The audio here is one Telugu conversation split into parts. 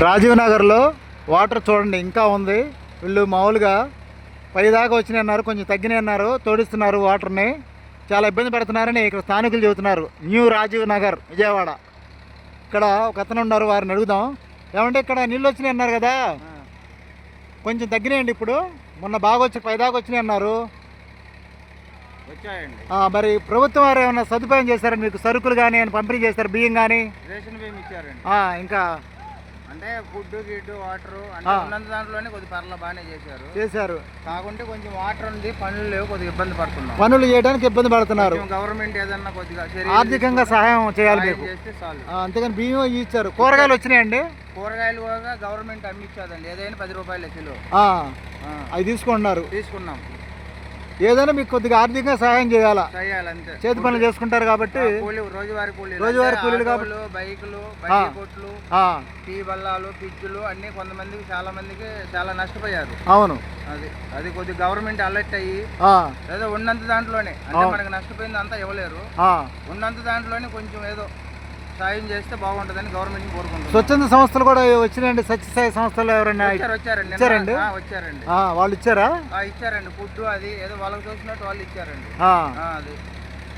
రాజీవ్ నగర్లో వాటర్ చూడండి ఇంకా ఉంది. వీళ్ళు మామూలుగా పై దాకా వచ్చినాయి అన్నారు కొంచెం తగ్గినాయి అన్నారు తోడిస్తున్నారు వాటర్ని. చాలా ఇబ్బంది పడుతున్నారని ఇక్కడ స్థానికులు చెబుతున్నారు. న్యూ రాజీవ్ నగర్ విజయవాడ. ఇక్కడ ఒక అతను ఉన్నారు వారిని అడుగుదాం. ఏమంటే ఇక్కడ నీళ్ళు వచ్చినాయి అన్నారు కదా? కొంచెం తగ్గినాయండి ఇప్పుడు. మొన్న బాగా వచ్చి పై దాకా వచ్చినాయి అన్నారు. మరి ప్రభుత్వం వారు ఏమైనా సదుపాయం చేశారా? మీకు సరుకులు కానీ పంపిణీ చేస్తారు బియ్యం కానీ ఇంకా అంటే ఫుడ్ గిడ్ వాటర్ అంటే. ఉన్నంత దాంట్లోనే కొద్ది పర్ల బాగానే చేశారు. చేశారు. కాకుంటే కొంచెం వాటర్ ఉంది పనులు లేవు కొద్దిగా ఇబ్బంది పడుతున్నాం. పనులు చేయడానికి ఇబ్బంది పడుతున్నారు. గవర్నమెంట్ ఏదన్నా కొద్దిగా ఆర్థికంగా సహాయం చేయాలి మీకు. చేస్తే చాలు. అంతేగాని బియ్యం ఇచ్చారు. కూరగాయలు వచ్చినాయండి? కూరగాయలు కూడా గవర్నమెంట్ అమ్మిచ్చాదండి ఏదైనా పది రూపాయల కిలో. అవి తీసుకుంటున్నారు. తీసుకున్నాం. ఏదైనా మీకు కొద్దిగా ఆర్థికంగా సహాయం చేయాలా? చేతి పనులు చేసుకుంటారు కాబట్టి రోజువారీ కూలీలు రోజువారీ అంటే కూలీలు కాబట్టి- బైకులు కొట్లు టీ బల్లాలు పిచ్చులు అన్ని కొంతమందికి చాలా మందికి చాలా నష్టపోయారు. అవును. అది అది కొద్దిగా గవర్నమెంట్ అలర్ట్ అయ్యి ఏదో ఉన్నంత దాంట్లోనే. అంటే మనకు నష్టపోయింది అంతా ఇవ్వలేరు. ఉన్నంత దాంట్లోనే కొంచెం ఏదో సాయం చేస్తే బాగుంటుందని గవర్నమెంట్ కోరుకుంటున్నాం. స్వచ్ఛంద సంస్థలు కూడా వచ్చినాయండి సత్యసాయి సంస్థలు ఎవరైనా వచ్చారు వచ్చారండి. ఇచ్చారండి? వచ్చారండి. వాళ్ళు ఇచ్చారా? ఇచ్చారండి. ఫుడ్ అది ఏదో వాళ్ళకి చూసినట్టు వాళ్ళు ఇచ్చారండి. అది.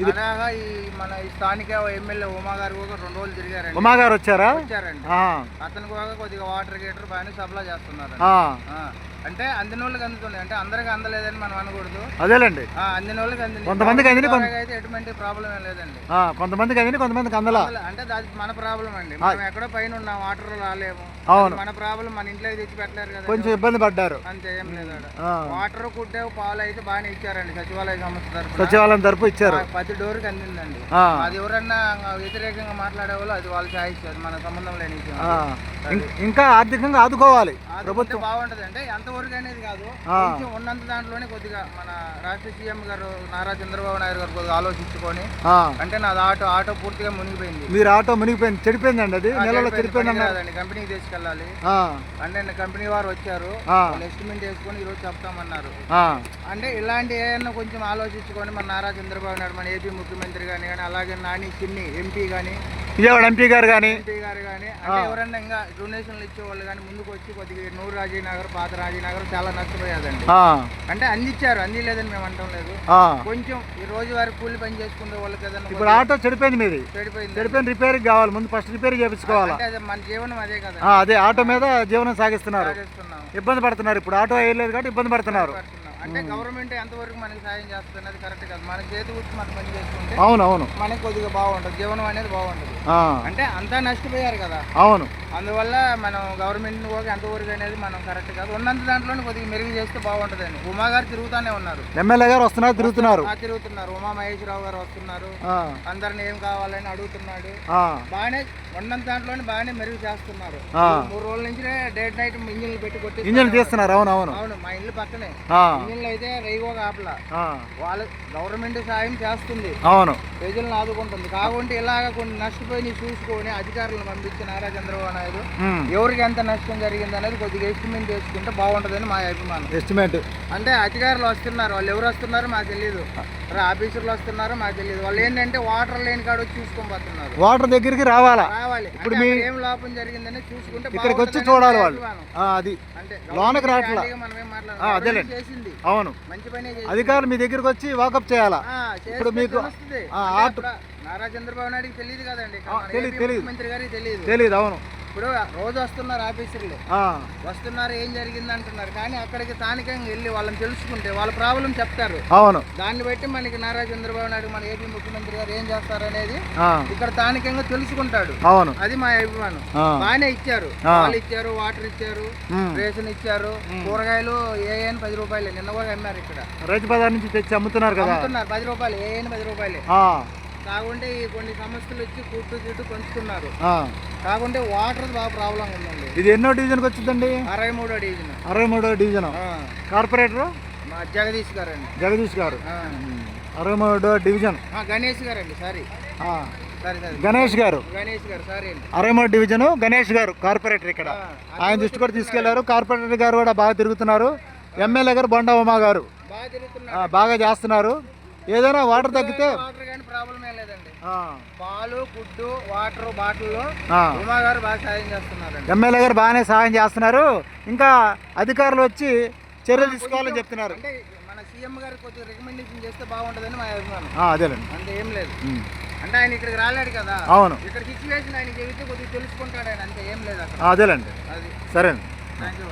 అలాగా ఈ మన ఈ స్థానిక ఎమ్మెల్యే ఉమా గారు కూడా రెండు రోజులు తిరిగారండి. ఉమా గారు వచ్చారా? వచ్చారండి. ఆ, అతను కూడా కొద్దిగా వాటర్ గీటర్ బాగానే సప్లై చేస్తున్నారు అంటే అందిన వాళ్ళకి అందుతున్నాయి అంటే అందరికి అందలేదని మనం అనకూడదు. అదేలేండి. ఆ, అందిన వాళ్ళకి అందింది కొంతమందికి వాళ్ళకి అయితే ఎటువంటి ప్రాబ్లం ఏం లేదండి. కొంతమందికి అయింది కొంతమందికి అందలా. అంటే అది మన ప్రాబ్లం అండి. మనం ఎక్కడో పైన ఉన్నాం వాటర్ రాలేము. అవును. మన ప్రాబ్లం మన ఇంట్లోకి తెచ్చి పెట్టలేరు కదా కొంచెం ఇబ్బంది పడ్డారు. అంతే ఏం లేదు వాటర్ కుట్టే పాలు అయితే బాగానే ఇచ్చారండి సచివాలయ సంస్థ తరఫున సచివాలయం తరపు ఇచ్చారు. ప్రతి డోర్కి అందిందండి. అది ఎవరన్నా వ్యతిరేకంగా మాట్లాడే వాళ్ళు అది వాళ్ళ అది మన సంబంధం లేని ఇంకా ఆర్థికంగా ఆదుకోవాలి. ప్రభుత్వం బాగుంటది. అంటే ఎంతవరకు అనేది కాదు. కొంచెం ఉన్నంత దాంట్లోనే కొద్దిగా మన రాష్ట్ర సీఎం గారు నారా చంద్రబాబు నాయుడు గారు కొద్దిగా ఆలోచించుకొని అంటే నాది ఆటో ఆటో పూర్తిగా మునిగిపోయింది. మీరు ఆటో మునిగిపోయింది చెడిపోయిందండి అది? నెలలో చెడిపోయింది అన్నారు. కాదండి కంపెనీకి తీసుకెళ్ళాలి. అంటే కంపెనీ వారు వచ్చారు ఎస్టిమేట్ వేసుకొని ఈరోజు చెప్తామన్నారు. అంటే ఇలాంటి ఏమన్నా కొంచెం ఆలోచించుకొని మన నారా చంద్రబాబు నాయుడు మన ఏపీ ముఖ్యమంత్రి కానీ కానీ అలాగే నాని చిన్ని ఎంపీ కానీ విజయవాడ ఎంపీ గారు కానీ ఎంపీ గారు కానీ అంటే ఎవరన్నా ఇంకా డొనేషన్లు ఇచ్చేవాళ్ళు కానీ ముందుకు వచ్చి కొద్దిగా నూరు రాజీనగర్ పాత రాజీనగర్ చాలా నష్టపోయేదండి అంటే అందించారు అందిలేదని మేము అంటాం లేదు. కొంచెం ఈ రోజు వారి కూలి పని చేసుకునే వాళ్ళకి ఏదన్నా ఇప్పుడు ఆటో చెడిపోయింది మీది. చెడిపోయింది. చెడిపోయిన రిపేర్కి కావాలి ముందు ఫస్ట్ రిపేర్ చేయించుకోవాలా అది మన జీవనం అదే కదా. అదే ఆటో మీద జీవనం సాగిస్తున్నారు. ఇబ్బంది పడుతున్నారు. ఇప్పుడు ఆటో వేయలేదు కాబట్టి ఇబ్బంది పడుతున్నారు. పడుతున్నాం. అంటే గవర్నమెంట్ ఎంతవరకు మనకి సాయం చేస్తుంది అది కరెక్ట్ కాదు. మన చేతి వచ్చి మనం పని చేసుకుంటే అవును అవును మనకి కొద్దిగా బాగుంటుంది. జీవనం అనేది బాగుంటుంది. అంటే అంతా నష్టపోయారు కదా. అవును. అందువల్ల మనం గవర్నమెంట్ కూడా ఎంతవరకు అనేది మనం కరెక్ట్ కాదు. ఉన్నంత దాంట్లోనే కొద్దిగా మెరుగు చేస్తే బాగుంటుందండి ఉమా గారు తిరుగుతానే ఉన్నారు. ఎమ్మెల్యే గారు వస్తున్నారు తిరుగుతున్నారు. తిరుగుతున్నారు. ఉమా మహేశ్వరరావు గారు వస్తున్నారు. అందరిని ఏం కావాలని అడుగుతున్నాడు. బాగానే ఉన్నంత దాంట్లోనే బాగానే మెరుగు చేస్తున్నారు. మూడు రోజుల నుంచి డేట్ నైట్ ఇంజిన్లు పెట్టి కొట్టి ఇంజన్ తీస్తున్నారు. అవును అవును అవును మా ఇల్లు పక్కనే. ఇంజిన్లు అయితే రైగో ఆపలా ఆ, వాళ్ళ గవర్నమెంట్ సాయం చేస్తుంది. అవును. ప్రజలను ఆదుకుంటుంది. కాకుంటే ఇలాగ కొన్ని నష్టపోయి చూసుకొని అధికారులను పంపించి నారా చంద్రబాబు నాయుడు ఎవరికి ఎంత నష్టం జరిగింది అనేది కొద్దిగా ఎస్టిమేట్ చేసుకుంటే బాగుంటుందని మా అభిమానం. ఎస్టిమేట్ అంటే అధికారులు వస్తున్నారు. వాళ్ళు ఎవరు వస్తున్నారో మాకు తెలియదు ఆఫీసర్లు వస్తున్నారో మాకు తెలియదు వాళ్ళు ఏంటంటే వాటర్ లేని కాడ వచ్చి చూసుకొని పోతున్నారు. వాటర్ దగ్గరికి రావాలా? రావాలి. ఇప్పుడు ఏం లోపం జరిగిందని చూసుకుంటే ఇక్కడికి వచ్చి చూడాలి వాళ్ళు. అది. అంటే లోనకి గవర్నమెంట్ రావట్లా. హ్యాండీగా మనం ఏం. గవర్నమెంట్ చేసింది. అవును. మంచి పనే చేసింది. అధికారులు మీ దగ్గరికి వచ్చి వాకప్ చేయాలా? ఇప్పుడు మీకు- నారా చంద్రబాబు నాయుడుకి తెలియదు కదండి. గారికి తెలియదు. తెలీదు అవును. ఇప్పుడు రోజు వస్తున్నారు ఆఫీసర్లు వస్తున్నారు ఏం జరిగింది అంటున్నారు కానీ అక్కడికి స్థానికంగా వెళ్ళి వాళ్ళని తెలుసుకుంటే వాళ్ళ ప్రాబ్లం చెప్తారు. అవును. దాన్ని బట్టి మనకి నారా చంద్రబాబు నాయుడు మన ఏపీ ముఖ్యమంత్రి గారు ఏం చేస్తారు అనేది ఇక్కడ స్థానికంగా తెలుసుకుంటాడు. అవును. అది మా అభిమానం. బాగానే ఇచ్చారు. పాలు ఇచ్చారు వాటర్ ఇచ్చారు. రేషన్ ఇచ్చారు. కూరగాయలు ఏ పది రూపాయలు. నిన్న కూడా అమ్మారు ఇక్కడ. రైతు బజార్ నుంచి తెచ్చి అమ్ముతున్నారు కదా. అమ్ముతున్నారు. పది రూపాయలు ఏ పది రూపాయలే. కాకుంటే ఈ కొన్ని సంస్థలు వచ్చి కూర్చు గిట్టు పంచుతున్నారు. కాకుంటే వాటర్ బాగా ప్రాబ్లం ఉందండి. ఇది ఎన్నో డివిజన్కి వచ్చిందండి? అరవై మూడో డివిజన్. అరవై మూడో డివిజన్. కార్పొరేటర్? మా జగదీష్ గారండి. జగదీష్ గారు. అరవై మూడో డివిజన్. గణేష్ సారీ. ఆ, సరే గణేష్ గారు. గణేష్ గారు సారీ అండి. అరవై మూడు డివిజన్ గణేష్ గారు కార్పొరేటర్ ఇక్కడ. ఆయన దృష్టి కూడా తీసుకెళ్ళారు. కార్పొరేటర్ గారు కూడా బాగా తిరుగుతున్నారు. ఎమ్మెల్యే గారు బొండా ఉమా గారు. బాగా చేస్తున్నారు. ఏదైనా వాటర్ తగ్గితే ప్రాబ్లం ఏం లేదండి. పాలు గుడ్డు వాటర్ బాటిల్లో. ఉమా గారు బాగా సాయం చేస్తున్నారండి. ఎమ్మెల్యే గారు బాగానే సహాయం చేస్తున్నారు. ఇంకా అధికారులు వచ్చి చర్యలు తీసుకోవాలని చెప్తున్నారు. అంటే మన సీఎం గారికి కొద్దిగా రికమెండేషన్ చేస్తే బాగుంటుందని మా అభిమానం. అదేలేండి. అంతే ఏం లేదు. అంటే ఆయన ఇక్కడికి రాలేడు కదా. అవును. ఇక్కడ సిచ్యువేషన్ ఆయన చెబితే కొద్దిగా తెలుసుకుంటాడు ఆయన అంతే ఏం లేదు అదేలేండి. సరేనండి. Thank you.